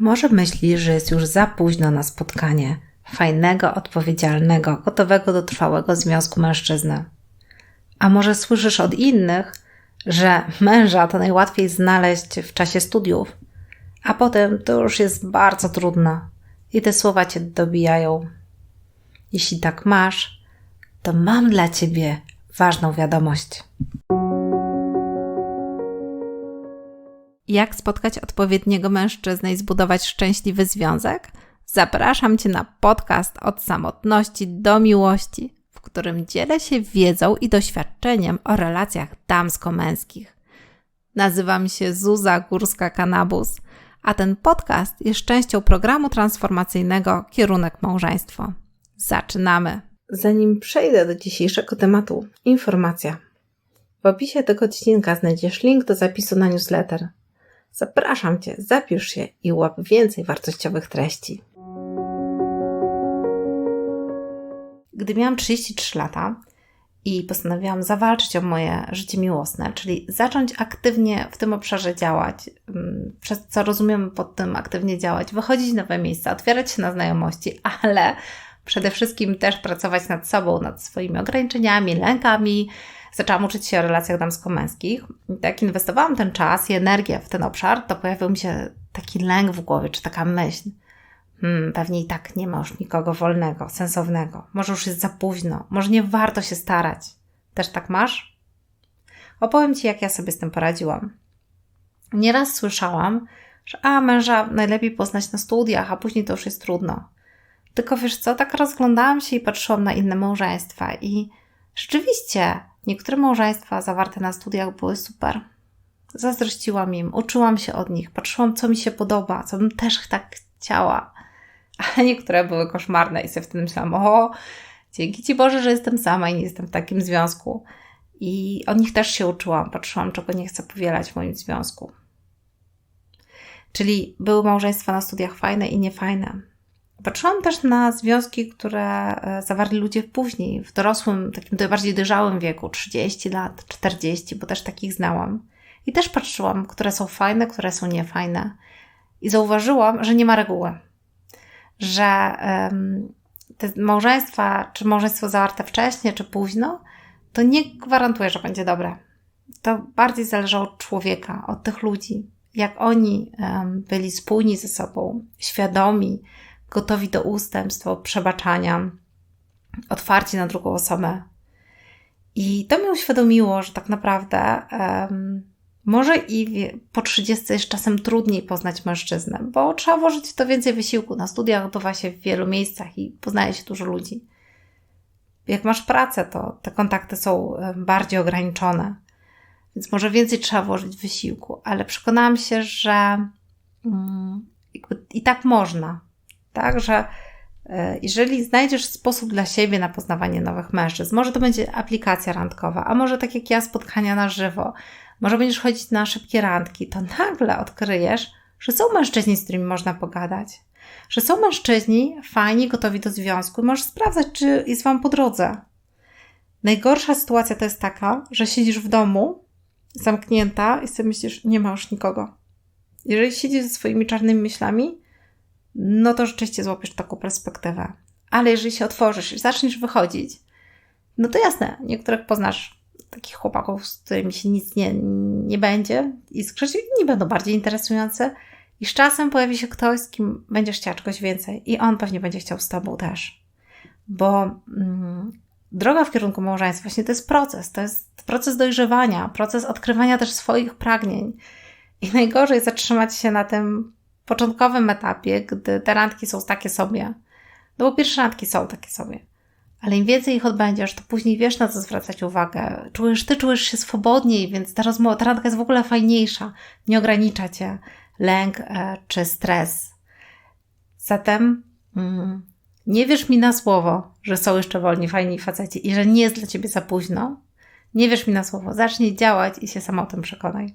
Może myślisz, że jest już za późno na spotkanie fajnego, odpowiedzialnego, gotowego do trwałego związku mężczyzny. A może słyszysz od innych, że męża to najłatwiej znaleźć w czasie studiów, a potem to już jest bardzo trudno i te słowa cię dobijają. Jeśli tak masz, to mam dla ciebie ważną wiadomość. Jak spotkać odpowiedniego mężczyznę i zbudować szczęśliwy związek? Zapraszam Cię na podcast od samotności do miłości, w którym dzielę się wiedzą i doświadczeniem o relacjach damsko-męskich. Nazywam się Zuza Górska-Kanabus, a ten podcast jest częścią programu transformacyjnego Kierunek Małżeństwo. Zaczynamy! Zanim przejdę do dzisiejszego tematu, informacja. W opisie tego odcinka znajdziesz link do zapisu na newsletter – Zapraszam Cię, zapisz się i łap więcej wartościowych treści. Gdy miałam 33 lata i postanowiłam zawalczyć o moje życie miłosne, czyli zacząć aktywnie w tym obszarze działać, mm, przez co rozumiem pod tym aktywnie działać, wychodzić w nowe miejsca, otwierać się na znajomości, ale przede wszystkim też pracować nad sobą, nad swoimi ograniczeniami, lękami, zaczęłam uczyć się o relacjach damsko-męskich. Jak inwestowałam ten czas i energię w ten obszar, to pojawił mi się taki lęk w głowie, czy taka myśl. Hmm, pewnie i tak nie ma już nikogo wolnego, sensownego. Może już jest za późno, może nie warto się starać. Też tak masz? Opowiem Ci, jak ja sobie z tym poradziłam. Nieraz słyszałam, że a męża najlepiej poznać na studiach, a później to już jest trudno. Tylko wiesz co, tak rozglądałam się i patrzyłam na inne małżeństwa i rzeczywiście Niektóre małżeństwa zawarte na studiach były super. Zazdrościłam im, uczyłam się od nich, patrzyłam, co mi się podoba, co bym też tak chciała. Ale niektóre były koszmarne i sobie wtedy myślałam, o, dzięki Ci Boże, że jestem sama i nie jestem w takim związku. I od nich też się uczyłam, patrzyłam, czego nie chcę powielać w moim związku. Czyli były małżeństwa na studiach fajne i niefajne. Patrzyłam też na związki, które e, zawarli ludzie później, w dorosłym, takim bardziej dojrzałym wieku, 30 lat, 40, bo też takich znałam. I też patrzyłam, które są fajne, które są niefajne. I zauważyłam, że nie ma reguły. Że um, te małżeństwa, czy małżeństwo zawarte wcześniej, czy późno, to nie gwarantuje, że będzie dobre. To bardziej zależy od człowieka, od tych ludzi. Jak oni um, byli spójni ze sobą, świadomi, gotowi do ustępstw, przebaczania, otwarci na drugą osobę. I to mi uświadomiło, że tak naprawdę um, może i po 30 jest czasem trudniej poznać mężczyznę, bo trzeba włożyć to więcej wysiłku. Na studiach bywa się w wielu miejscach i poznaje się dużo ludzi. Jak masz pracę, to te kontakty są bardziej ograniczone, więc może więcej trzeba włożyć wysiłku, ale przekonałam się, że um, i tak można tak, że e, jeżeli znajdziesz sposób dla siebie na poznawanie nowych mężczyzn, może to będzie aplikacja randkowa, a może tak jak ja, spotkania na żywo, może będziesz chodzić na szybkie randki, to nagle odkryjesz, że są mężczyźni, z którymi można pogadać, że są mężczyźni fajni, gotowi do związku możesz sprawdzać, czy jest Wam po drodze. Najgorsza sytuacja to jest taka, że siedzisz w domu, zamknięta i sobie myślisz, nie ma już nikogo. Jeżeli siedzisz ze swoimi czarnymi myślami, no to rzeczywiście złapiesz taką perspektywę. Ale jeżeli się otworzysz i zaczniesz wychodzić, no to jasne, niektórych poznasz takich chłopaków, z którymi się nic nie, nie będzie i skrzyż nie będą bardziej interesujące i z czasem pojawi się ktoś, z kim będziesz chciał czegoś więcej i on pewnie będzie chciał z Tobą też. Bo mm, droga w kierunku małżeństwa właśnie to jest proces, to jest proces dojrzewania, proces odkrywania też swoich pragnień. I najgorzej zatrzymać się na tym początkowym etapie, gdy te randki są takie sobie, no bo pierwsze randki są takie sobie, ale im więcej ich odbędziesz, to później wiesz na co zwracać uwagę. Czujesz, ty czujesz się swobodniej, więc ta rozmowa, ta randka jest w ogóle fajniejsza. Nie ogranicza cię lęk e, czy stres. Zatem mm, nie wierz mi na słowo, że są jeszcze wolni, fajni faceci i że nie jest dla ciebie za późno. Nie wierz mi na słowo. Zacznij działać i się sama o tym przekonaj.